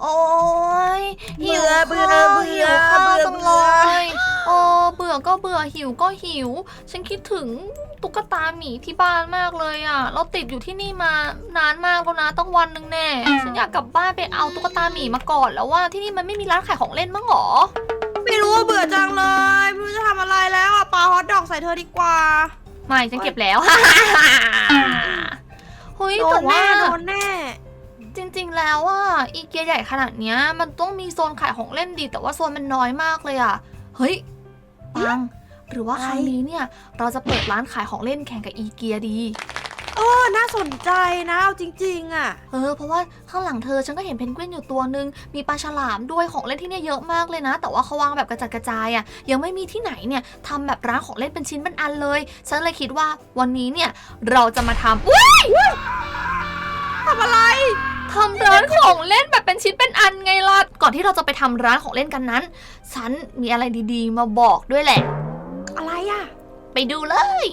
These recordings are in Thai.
โอ้ยหิวเบื่อข้าวเบื่หิอวข้าวเบื่อจังเบื่เลอ ยโอ้เบื่อก็เบื่อหิวก็หิว ฉันคิดถึงตุ๊กตาหมีที่บ้านมากเลยอะ เราติดอยู่ที่นี่มานานมากแล้วนะต้องวันหนึงแน่ฉันอยากกลับบ้านไปเอาตุ๊กตาหมีมาก่อนแล้วว่าที่นี่มันไม่มีร้านขายของเล่นมั้งหรอ ไม่รู้ว่าเบื่อจังเลยไม่รู้จะทำอะไรแล้วอะปาฮอตดอกใส่เธอดีกว่า ไม่ฉันเก็บแล้ว เฮ้ยโดแต่นว่าแน่โดนแน่จริงๆ แล้วว่าอีเกียใหญ่ขนาดเนี้ย มันต้องมีโซนขายของเล่นดี แต่ว่าโซนมันน้อยมากเลยอะ เฮ้ยปัง หรือว่าอะไรครั้งนี้เนี่ย เราจะเปิดร้านขายของเล่นแข่งกับอีเกียดีโอ้น่าสนใจนะเอาจริง ๆ อะ เออ เพราะว่าข้างหลังเธอฉันก็เห็นเพนกวินอยู่ตัวหนึ่งมีปลาฉลามด้วยของเล่นที่เนี่ยเยอะมากเลยนะ แต่ว่าเขาวางแบบกระจัดกระจายอะ ยังไม่มีที่ไหนเนี่ยทำแบบร้านของเล่นเป็นชิ้นเป็นอันเลย ฉันเลยคิดว่าวันนี้เนี่ยเราจะมาทำอุ๊ยทำอะไร ทำร้านของเล่นแบบเป็นชิ้นเป็นอันไงล่ะ ก่อนที่เราจะไปทำร้านของเล่นกันนั้น ฉันมีอะไรดีๆ มาบอกด้วยแหละ อะไรอะ ไปดูเลย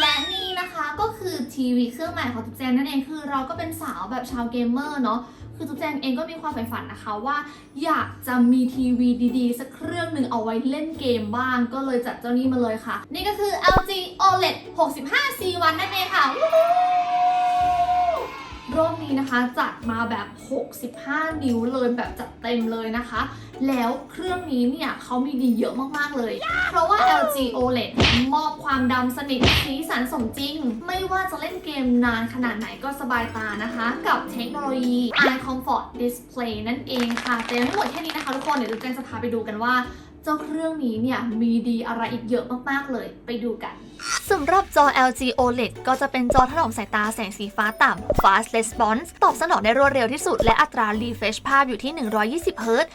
และนี่นะคะก็คือทีวีเครื่องใหม่ของทุกแจงนั่นเองคือเราก็เป็นสาวแบบชาวเกมเมอร์เนาะคือทุกแจงเองก็มีความใฝ่ฝันนะคะว่า อยากจะมีทีวีดีๆ สักเครื่องหนึ่งเอาไว้เล่นเกมบ้าง ก็เลยจัดเจ้านี้มาเลยค่ะ นี่ก็คือ LG OLED 65 C1 นั่นเองค่ะวู้ฮู้ รอบนี้นะคะจัดมาแบบ 65 นิ้วเลยแบบจัดเต็มเลยนะคะ แล้วเครื่องนี้เนี่ยเขามีดีเยอะมากๆเลย เพราะว่า LG OLED มอบความดำสนิทสีสันสมจริง ไม่ว่าจะเล่นเกมนานขนาดไหนก็สบายตานะคะ กับเทคโนโลยี Eye Comfort Display นั่นเองค่ะแต่ยังไม่หมดแค่นี้นะคะทุกคนเดี๋ยวจุ๊บแจงจะพาไปดูกันว่า เจ้าเครื่องนี้เนี่ยมีดีอะไรอีกเยอะมากๆเลย ไปดูกัน สำหรับจอ LG OLED ก็จะเป็นจอถนอมสายตาแสงสีฟ้าต่ำ Fast Response ตอบสนองได้รวดเร็วที่สุด และอัตรา refresh ภาพอยู่ที่ 120 Hz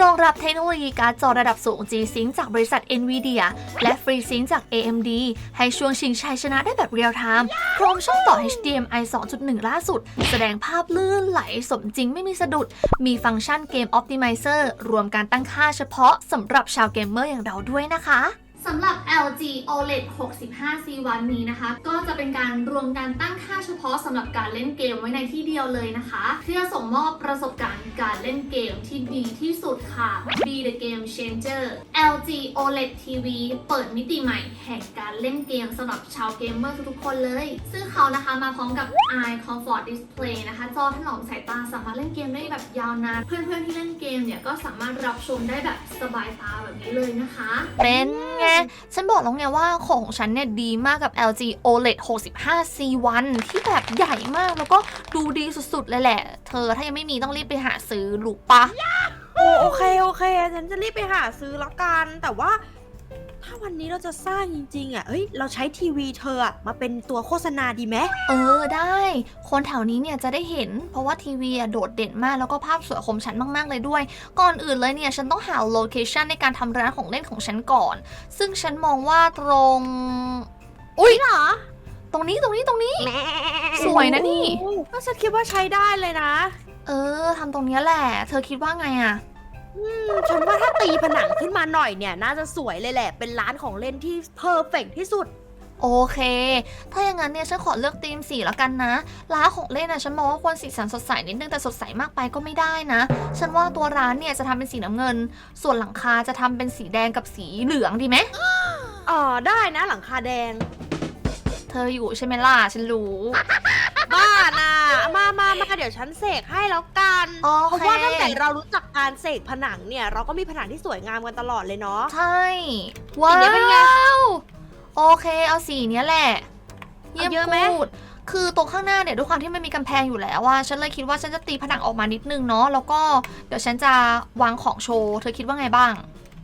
รองรับเทคโนโลยีการ์ดจอระดับสูง G-Sync จากบริษัท NVIDIA และ FreeSync จาก AMD ให้ช่วงชิงชัยชนะได้แบบเรียลไทม์พร้อมช่องต่อ HDMI 2.1 ล่าสุด แสดงภาพลื่นไหลสมจริงไม่มีสะดุด มีฟังก์ชันเกม Optimizer รวมการตั้งค่าเฉพาะสำหรับชาวเกมเมอร์อย่างเราด้วยนะคะ สำหรับ LG OLED 65 C1 นี้นะคะ ก็จะเป็นการรวมการตั้งค่าเฉพาะสำหรับการเล่นเกมไว้ในที่เดียวเลยนะคะ เพื่อส่งมอบประสบการณ์การเล่นเกมที่ดีที่สุดค่ะ Be the Game Changer LG OLED TV เปิดมิติใหม่แห่งการเล่นเกมสำหรับชาวเกมเมอร์ทุกๆคนเลย ซึ่งเขานะคะมาพร้อมกับ Eye Comfort Display นะคะ จอถนอมสายตาสามารถเล่นเกมได้แบบยาวนาน เพื่อนๆที่เล่นเกมเนี่ยก็สามารถรับชมได้แบบสบายตาแบบนี้เลยนะคะ เป็นไงฉันบอกแล้วไงว่าของของฉันเนี่ยดีมากกับ LG OLED 65 C1 ที่แบบใหญ่มากแล้วก็ดูดีสุดๆเลยแหละ เธอถ้ายังไม่มีต้องรีบไปหาซื้อรู้ปะโอโอเคโอเคฉันจะรีบไปหาซื้อแล้วกัน แต่ว่า ถ้าวันนี้เราจะสร้างจริงๆอะเอ้ย เราใช้ทีวีเธออะมาเป็นตัวโฆษณาดีไหมเออได้ คนแถวนี้เนี่ยจะได้เห็น เพราะว่าทีวีอะโดดเด่นมากแล้วก็ภาพสวยคมชัดมากๆเลยด้วย ก่อนอื่นเลยเนี่ยฉันต้องหาโลเคชันในการทำร้านของเล่นของฉันก่อน ซึ่งฉันมองว่าตรง อุ๊ยเหรอ ตรงนี้ตรงนี้ตรงนี้ สวยนะนี่ โอ้โหก็ฉันคิดว่าใช้ได้เลยนะ เออทำตรงเนี้ยแหละ เธอคิดว่าไงอะ อืมฉันว่าถ้าตีผนังขึ้นมาหน่อยเนี่ย น่าจะสวยเลยแหละ เป็นร้านของเล่นที่เพอร์เฟกที่สุด โอเค ถ้าอย่างนั้นเนี่ยฉันขอเลือกธีมสีแล้วกันนะ ร้านของเล่นนะฉันมองว่าควรสีสันสดใสนิดนึงแต่สดใสมากไปก็ไม่ได้นะ ฉันว่าตัวร้านเนี่ยจะทำเป็นสีน้ำเงิน ส่วนหลังคาจะทำเป็นสีแดงกับสีเหลืองดีไหม อ๋อ ได้นะหลังคาแดง เธออยู่ใช่ไหมล่ะฉันรู้ บ้านะ มามามาเดี๋ยวฉันเสกให้แล้วกันโอเพราะเคว่าตั้งแต่เรารู้จักการเสกผนังเนี่ย เราก็มีผนังที่สวยงามกันตลอดเลยเนาะ ใช่ ว้าสีนี้เป็นไงว โอเค เอาสีเนี้ยแหละ เยี่ยมเอาเยอะไหมพูดคือตรงข้างหน้าเนี่ยด้วยความที่มันมีกำแพงอยู่แล้วว่าฉันเลยคิดว่าฉันจะตีผนังออกมานิดนึงเนาะ แล้วก็เดี๋ยวฉันจะวางของโชว์ เธอคิดว่าไงบ้าง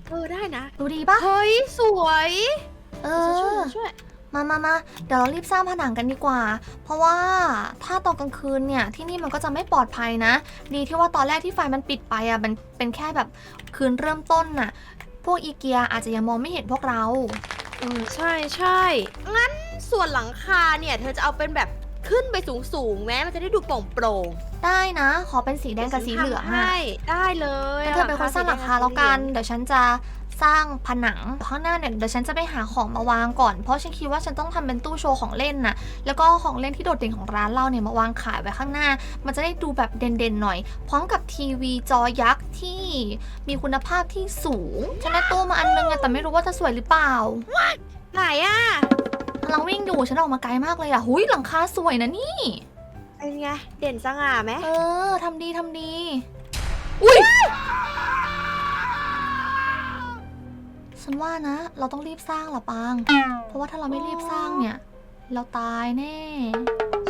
เออได้นะ ดูดีปะเฮ้ย สวยเอฉันช่วยอฉันช่วย มามามาเดี๋ยวเรารีบสร้างผนังกันดีกว่า เพราะว่าถ้าตอนกลางคืนเนี่ยที่นี่มันก็จะไม่ปลอดภัยนะ ดีที่ว่าตอนแรกที่ไฟมันปิดไปอะมันเป็นแค่แบบคืนเริ่มต้นน่ะ พวกอีเกียอาจจะยังมองไม่เห็นพวกเรา เออใช่ใช่งั้นส่วนหลังคาเนี่ย เธอจะเอาเป็นแบบขึ้นไปสูงสูงๆแม้มันจะได้ดูโปร่งโปร่งได้นะ ขอเป็นสีแดงกับสีเหลืองอะให้ได้เลยงั้นเธอเป็นคนสร้างหลังคาแล้วกัน เดี๋ยวฉันจะ สร้างผนังข้างหน้าเนี่ยเดี๋ยวฉันจะไปหาของมาวางก่อน เพราะฉันคิดว่าฉันต้องทำเป็นตู้โชว์ของเล่นน่ะแล้วก็ของเล่นที่โดดเด่นของร้านเราเนี่ยมาวางขายไว้ข้างหน้า มันจะได้ดูแบบเด่นๆหน่อย พร้อมกับทีวีจอยักษ์ที่มีคุณภาพที่สูง ฉันได้ตู้มาอันนึงอะแต่ไม่รู้ว่าจะสวยหรือเปล่าไหนอะกำลังวิ่งอยู่ฉันออกมาไกลมากเลยอะหุยหลังคาสวยนะนี่เป็นไงเด่นสง่าไหมเออทำดีทำดี อุ้ย ฉันว่านะ เราต้องรีบสร้างละปาง เพราะว่าถ้าเราไม่รีบสร้างเนี่ย เราตายแน่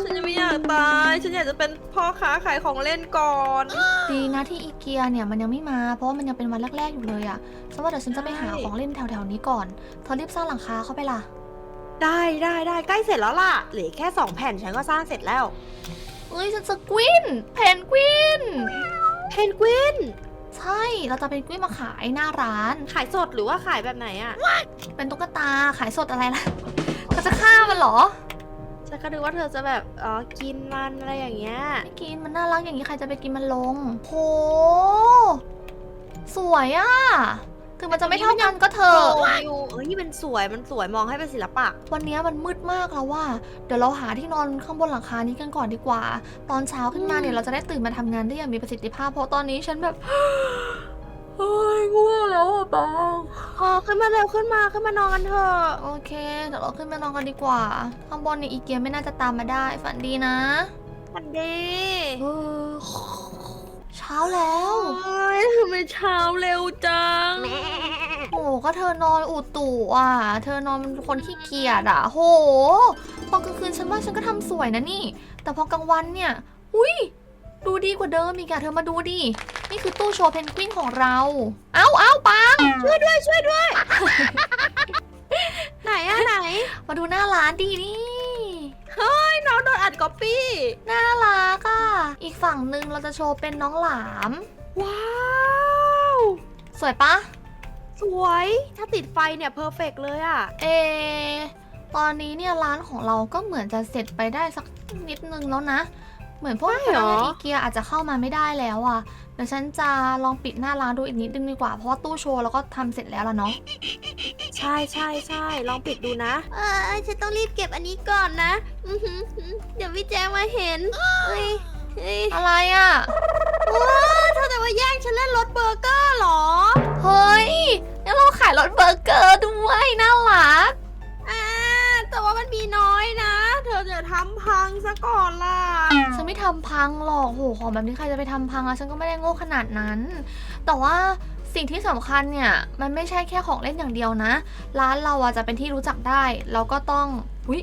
ฉันยังไม่อยากตาย ฉันอยากจะเป็นพ่อค้าขายของเล่นก่อน ดีนะที่อีเกียเนี่ยมันยังไม่มา เพราะว่ามันยังเป็นวันแรกๆอยู่เลยอะฉันว่าเดี๋ยวฉันจะไปหาใช่ของเล่นแถวๆนี้ก่อน เธอรีบสร้างหลังคาเข้าไปล่ะ ได้ได้ได้ใกล้เสร็จแล้วล่ะ เหลือแค่สองแผ่นฉันก็สร้างเสร็จแล้ว เอ้ยฉันจะกวินเพนกวิน เพนกวิน ใช่เราจะเป็นกวินมาขายหน้าร้าน ขายสดหรือว่าขายแบบไหนอะเป็นตุ๊กตาขายสดอะไรล่ะเธอจะฆ่ามันเหรอฉันก็นึกว่าเธอจะแบบอ๋อกินมันอะไรอย่างเงี้ยไม่กินมันน่ารักอย่างนี้ใครจะไปกินมันลงโหสวยอะ่ะ ถึงมันจะไม่เท่ากันก็เถโอ้อะยเอ้ยมันสวยมันสวยมองให้เป็นศิลปะ วันนี้มันมืดมากแล้วว่า เดี๋ยวเราหาที่นอนข้างบนหลังคานี้กันก่อนดีกว่า ตอนเช้าขึ้นมาเนี่ยเราจะได้ตื่นมาทำงานได้อย่างมีประสิทธิภาพ เพราะตอนนี้ฉันแบบ เฮ้ยง่วงแล้วอะปังพอขึ้นมาเร็วขึ้นมาขึ้นมานอนกันเถอะโอเคเดี๋ยวเราขึ้นมานอนกันดีกว่า ข้างบนเนี่ยอีเกียไม่น่าจะตามมาได้ ฝันดีนะมันดี เออเช้าแล้วโอ้ยทำไมเช้าเร็วจัง โอ้ก็เธอนอนอุตุอะ เธอนอนเป็นคนขี้เกียจอะ โหตอนกลางคืนฉันว่าฉันก็ทำสวยนะนี่ แต่พอกลางวันเนี่ย อุ้ย ดูดีกว่าเดิมอีกอะเธอมาดูดิ นี่คือตู้โชว์เพนกวินของเรา เอ้าเอ้าปัง ช่วยด้วยช่วยด้วย ไหนอะไหน มาดูหน้าร้านดีดิเฮ้ย น้องโดนอัดก๊อปปี้น่ารักอะ อีกฝั่งหนึ่งเราจะโชว์เป็นน้องหลาม ว้าวสวยปะ สวยถ้าติดไฟเนี่ยเพอร์เฟกเลยอะเอ ตอนนี้เนี่ยร้านของเราก็เหมือนจะเสร็จไปได้สักนิดนึงแล้วนะ เหมือนพวกพนักงานอีเกียอาจจะเข้ามาไม่ได้แล้วอะเดี๋ยวฉันจะลองปิดหน้าร้านดูอีกนิดนึงดีกว่าเพราะว่าตู้โชว์เราก็ทำเสร็จแล้วล่ะเนาะใช่ใช่ใช่ลองปิดดูนะ เออฉันต้องรีบเก็บอันนี้ก่อนนะอือหือหือเดี๋ยวพี่แจงมาเห็นเฮ้ยเฮ้ยอะไรอะโอ้เธอแต่ว่าแย่งฉันเล่นรถเบอร์เกอร์เหรอเฮ้ยนี่เราขายรถเบอร์เกอร์ด้วยน่ารัก อ่าแต่ว่ามันมีน้อยนะเธอจะ ทำพังซะก่อนล่ะ ฉันไม่ทำพังหรอกโหของแบบนี้ใครจะไปทำพังอะฉันก็ไม่ได้โง่ขนาดนั้น แต่ว่าสิ่งที่สำคัญเนี่ยมันไม่ใช่แค่ของเล่นอย่างเดียวนะ ร้านเราอะจะเป็นที่รู้จักได้ เราก็ต้องอุ้ย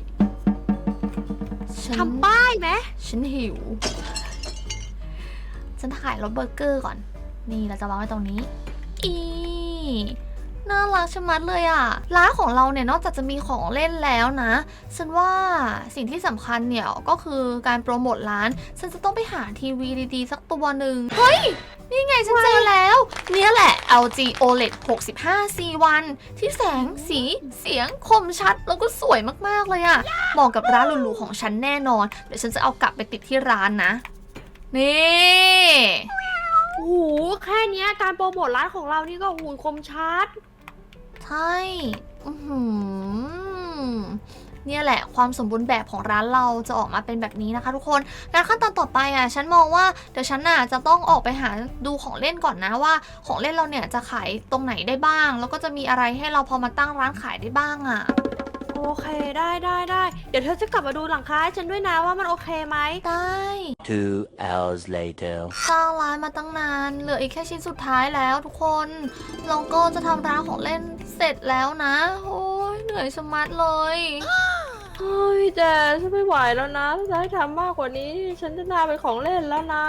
ฉัน ทำป้ายไหมฉันหิว ฉันถ่ายรถเบอร์เกอร์ก่อน นี่เราจะวางไว้ตรงนี้ อี น่ารักชะมัดเลยอะร้านของเราเนี่ยนอกจากจะมีของเล่นแล้วนะ ฉันว่าสิ่งที่สำคัญเนี่ยก็คือการโปรโมทร้าน ฉันจะต้องไปหาทีวีดีๆ สักตัวหนึ่งเฮ้ย นี่ไงฉันเจอแล้ว เนี่ยแหละ LG OLED 65 C1 ที่แสงสีเสียงคมชัดแล้วก็สวยมากๆเลยอะเหมาะกับร้านหรูๆของฉันแน่นอน เดี๋ยวฉันจะเอากลับไปติดที่ร้านนะ นี่โอ้โหแค่เนี้ยการโปรโมทร้านของเรานี่ก็หูคมชัด ใช่อือหือเนี่ยแหละความสมบูรณ์แบบของร้านเราจะออกมาเป็นแบบนี้นะคะ ทุกคนการขั้นตอนต่อไปอะฉันมองว่าเดี๋ยวฉันน่ะจะต้องออกไปหาดูของเล่นก่อนนะว่า ของเล่นเราเนี่ยจะขายตรงไหนได้บ้าง แล้วก็จะมีอะไรให้เราพอมาตั้งร้านขายได้บ้างอะ โอเคได้ได้ได้เดี๋ยวเธอจะกลับมาดูหลังคาให้ฉันด้วยนะว่ามันโอเคไหมได้ Two hours later. สร้างร้านมาตั้งนาน เหลืออีกแค่ชิ้นสุดท้ายแล้วทุกคนเราก็จะทำร้านของเล่นเสร็จแล้วนะโอ้ยเหนื่อยสมัดเลย เฮ้ยแต่ฉันไม่ไหวแล้วนะถ้าจะให้ทำมากกว่านี้ ฉันจะนาเป็นของเล่นแล้วนะ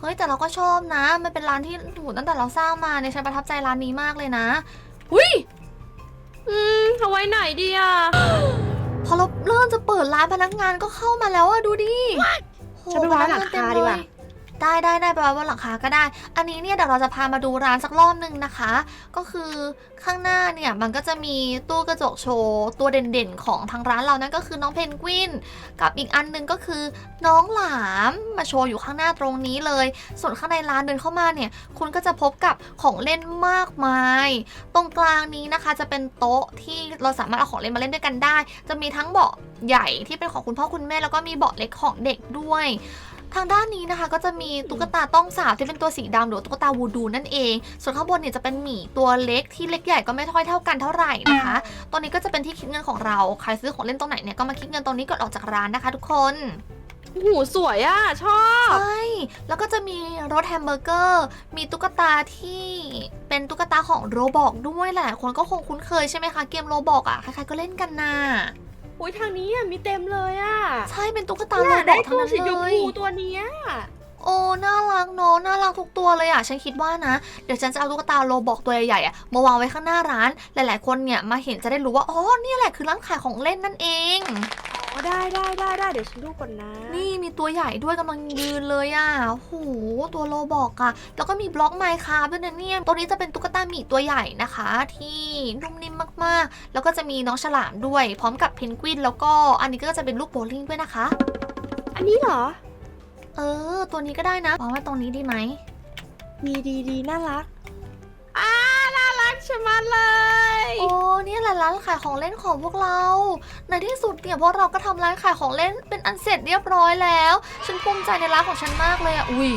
เฮ้ยแต่เราก็ชอบนะ มันเป็นร้านที่ถูตั้งแต่เราสร้างมาเนี่ยฉันประทับใจร้านนี้มากเลยนะอุ้ย อืมเอาไว้ไหนดีอะ พอเราเริ่มจะเปิดร้านพนักงานก็เข้ามาแล้วอะดูดิโหฉันไปวางหลังคาดีกว่า พนักงนเต็มเลย ได้ได้ได้ไปไว้บนหลังคาก็ได้ อันนี้เนี่ยเดี๋ยวเราจะพามาดูร้านสักรอบหนึ่งนะคะ ก็คือข้างหน้าเนี่ยมันก็จะมีตู้กระจกโชว์ตัวเด่นๆของทางร้านเรานั่นก็คือน้องเพนกวินกับอีกอันหนึงก็คือน้องหลามมาโชว์อยู่ข้างหน้าตรงนี้เลย ส่วนข้างในร้านเดินเข้ามาเนี่ยคุณก็จะพบกับของเล่นมากมาย ตรงกลางนี้นะคะจะเป็นโต๊ะที่เราสามารถเอาของเล่นมาเล่นด้วยกันได้ จะมีทั้งเบาะใหญ่ที่เป็นของคุณพ่อคุณแม่แล้วก็มีเบาะเล็กของเด็กด้วย ทางด้านนี้นะคะก็จะมีตุ๊กตาต้องสาบที่เป็นตัวสีดำหรือว่าตุ๊กตาวูดูนั่นเอง ส่วนข้างบนเนี่ยจะเป็นหมีตัวเล็กที่เล็กใหญ่ก็ไม่ค่อยเท่ากันเท่าไหร่นะคะตรงนี้ก็จะเป็นที่คิดเงินของเรา ใครซื้อของเล่นตรงไหนเนี่ยก็มาคิดเงินตรงนี้ก่อนออกจากร้านนะคะ ทุกคนโอ้โหสวยอะชอบ ใช่ แล้วก็จะมีรถแฮมเบอร์เกอร์ มีตุ๊กตาที่เป็นตุ๊กตาของโรบอกด้วยหลายคนก็คงคุ้นเคยใช่ไหมคะ เกมโรบอกอะใครๆก็เล่นกันน่ะ อุ้ยทางนี้อะมีเต็มเลยอะใช่เป็นตุ๊กตาโรเนี่ยบได้อกทั้งตัวนั้นสีชเลมย พูตัวเนี้ยโอ้ น่ารักเนอะน่ารักทุกตัวเลยอะ ฉันคิดว่านะ เดี๋ยวฉันจะเอาตุ๊กตาโรบอกตัวใหญ่ๆอะ มาวางไว้ข้างหน้าร้าน หลายๆ คนเนี่ยมาเห็นจะได้รู้ว่า อ๋อ นี่แหละคือร้านขายของเล่นนั่นเอง อ๋อได้ได้ได้ได้เดี๋ยวฉันดูก่อนนะ นี่มีตัวใหญ่ด้วยกำลังยืนเลยอะโอ้โหตัวโลบอกอะแล้วก็มีบล็อกไมค์คาด้วยนะเนี่ยตัวนี้จะเป็นตุ๊กตาหมีตัวใหญ่นะคะ ที่นุ่มนิ่มมากๆ แล้วก็จะมีน้องฉลามด้วย พร้อมกับเพนกวินแล้วก็อันนี้ก็จะเป็นลูกโบว์ลิ่งด้วยนะคะ อันนี้เหรอ เออ ตัวนี้ก็ได้นะวางไว้ตรงนี้ดีไหมดีดีดีน่ารักอ่า น่ารักชะมัดเลย โอ้เนี่ยแหละร้านขายของเล่นของพวกเรา ในที่สุดเนี่ยพวกเราก็ทำร้านขายของเล่นเป็นอันเสร็จเรียบร้อยแล้ว ฉันภูมิใจในร้านของฉันมากเลยอะ อุ้ย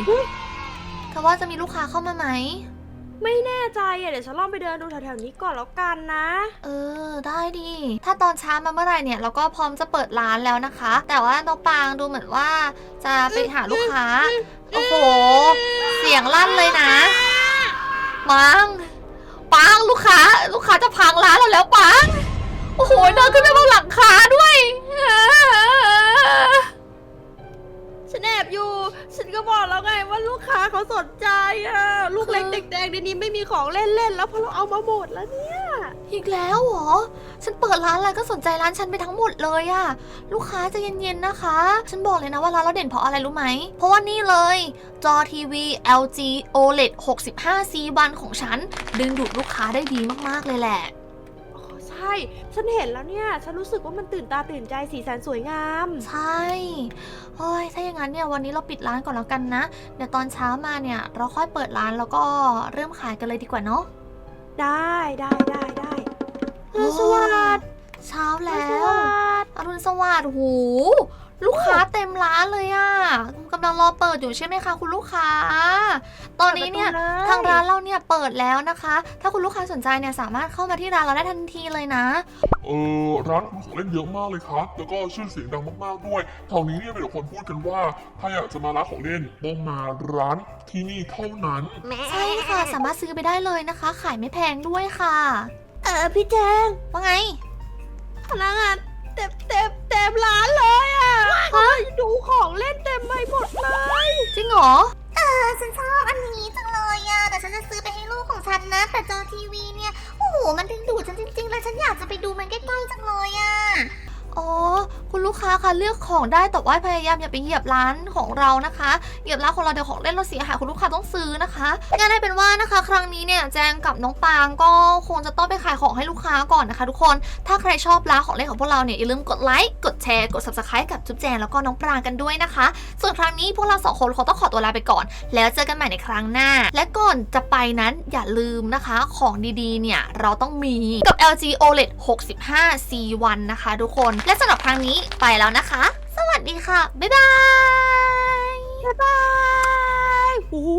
เธอว่าจะมีลูกค้าเข้ามาไหม ไม่แน่ใจอะเดี๋ยวฉันลองไปเดินดูแถวๆนี้ก่อนแล้วกันนะ เออ ได้ดี ถ้าตอนเช้ามาเมื่อไหร่เนี่ยเราก็พร้อมจะเปิดร้านแล้วนะคะ แต่ว่าน้องปางดูเหมือนว่าจะไปหาลูกค้า โอ้โห เสียงลั่นเลยนะปัง ปังลูกค้า ลูกค้าจะพังร้านเราแล้วปังโอ้โหเดินขึ้นไปบนหลังคาด้วยฉันแอบอยู่ ฉันก็บอกแล้วไงว่าลูกค้าเขาสนใจอะ ลูกเล็กเด็กแดงเดี๋ยวนี้ไม่มีของเล่นเล่นแล้วเพราะเราเอามาหมดแล้วเนี่ย อีกแล้วเหรอ ฉันเปิดร้านอะไรก็สนใจร้านฉันไปทั้งหมดเลยอะลูกค้าใจะเย็นๆนะคะ ฉันบอกเลยนะว่าร้านเราเด่นเพราะอะไรรู้ไหม เพราะว่านี่เลย จอทีวี LG OLED 65 C1 ของฉัน ดึงดูดลูกค้าได้ดีมากๆเลยแหละ อ๋อใช่ ฉันเห็นแล้วเนี่ย ฉันรู้สึกว่ามันตื่นตาตื่นใจสีสันสวยงาม ใช่เฮ้ยถ้าอย่างนั้นเนี่ยวันนี้เราปิดร้านก่อนแล้วกันนะ เดี๋ยวตอนเช้ามาเนี่ย เราค่อยเปิดร้านแล้วก็เริ่มขายกันเลยดีกว่าเนาะ ได้ได้ได้ได้โอ้เออสวัสดเช้าสแล้ววัสดอรุณสวัสดิ์โหลูกค้าเต็มร้านเลยอะกำลังรอเปิดอยู่ใช่ไหมคะ คุณลูกค้า ตอนนี้เนี่ยปิดประตูเลยทางร้านเราเนี่ยเปิดแล้วนะคะ ถ้าคุณลูกค้าสนใจเนี่ยสามารถเข้ามาที่ร้านเราได้ทันทีเลยนะ เออ ร้านของเล่นเยอะมากเลยครับ แล้วก็ชื่อเสียงดังมากๆด้วยแถวนี้เนี่ยมีแต่คนพูดกันว่า ถ้าอยากจะมาร้านของเล่นต้องมาร้านที่นี่เท่านั้น ใช่ค่ะ สามารถซื้อไปได้เลยนะคะ ขายไม่แพงด้วยค่ะ เออพี่แจงว่าไง พนักงานเต็มเต็มเต็มร้านเลยอะดูของเล่นเต็มไปหมดเลย จริงเหรอ เออฉันชอบอันนี้จังเลยอะแต่ฉันจะซื้อไปให้ลูกของฉันนะ แต่จอทีวีเนี่ย โอ้โห มันดึงดูดฉันจริงๆเลย ฉันอยากจะไปดูมันใกล้ๆจังเลยอะ อ๋อ คุณลูกค้าคะเลือกของได้แต่ว่าพยายามอย่าไปเหยียบร้านของเรานะคะเหยียบร้านของเราเดี๋ยวของเล่นเราเสียหายคุณลูกค้าต้องซื้อนะคะงั้นได้เป็นว่านะคะ ครั้งนี้เนี่ยแจงกับน้องปางก็คงจะต้องไปขายของให้ลูกค้าก่อนนะคะ ทุกคนถ้าใครชอบร้านของเล่นของพวกเราเนี่ยอย่าลืมกดไลค์กดแชร์กด subscribe กับจุ๊บแจงแล้วก็น้องปรางกันด้วยนะคะ ส่วนครั้งนี้พวกเราสองคนคงต้องขอตัวลาไปก่อน แล้วเจอกันใหม่ในครั้งหน้า และก่อนจะไปนั้นอย่าลืมนะคะ ของดีๆ เนี่ยเราต้องมีกับ LG OLED 65 C1 นะคะ ทุกคนและสำหรับครั้งนี้ไปแล้วนะคะ สวัสดีค่ะ บ๊ายบาย บ๊ายบายโอ้โห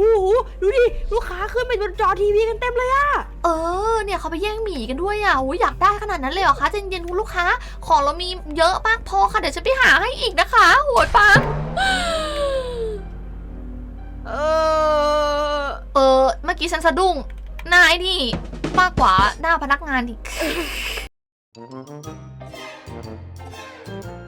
ดูดิ ลูกค้าขึ้นไปบนจอทีวีกันเต็มเลยอะเออ เนี่ยเขาไปแย่งหมีกันด้วยอะโอ้ยอยากได้ขนาดนั้นเลยเหรอคะใจเย็นๆคุณลูกค้า ของเรามีเยอะมากพอค่ะ เดี๋ยวฉันไปหาให้อีกนะคะโหยปัง เออ เออ เมื่อกี้ฉันสะดุ้งหน้าไอ้นี่มากกว่าหน้าพนักงานอีก Thank you.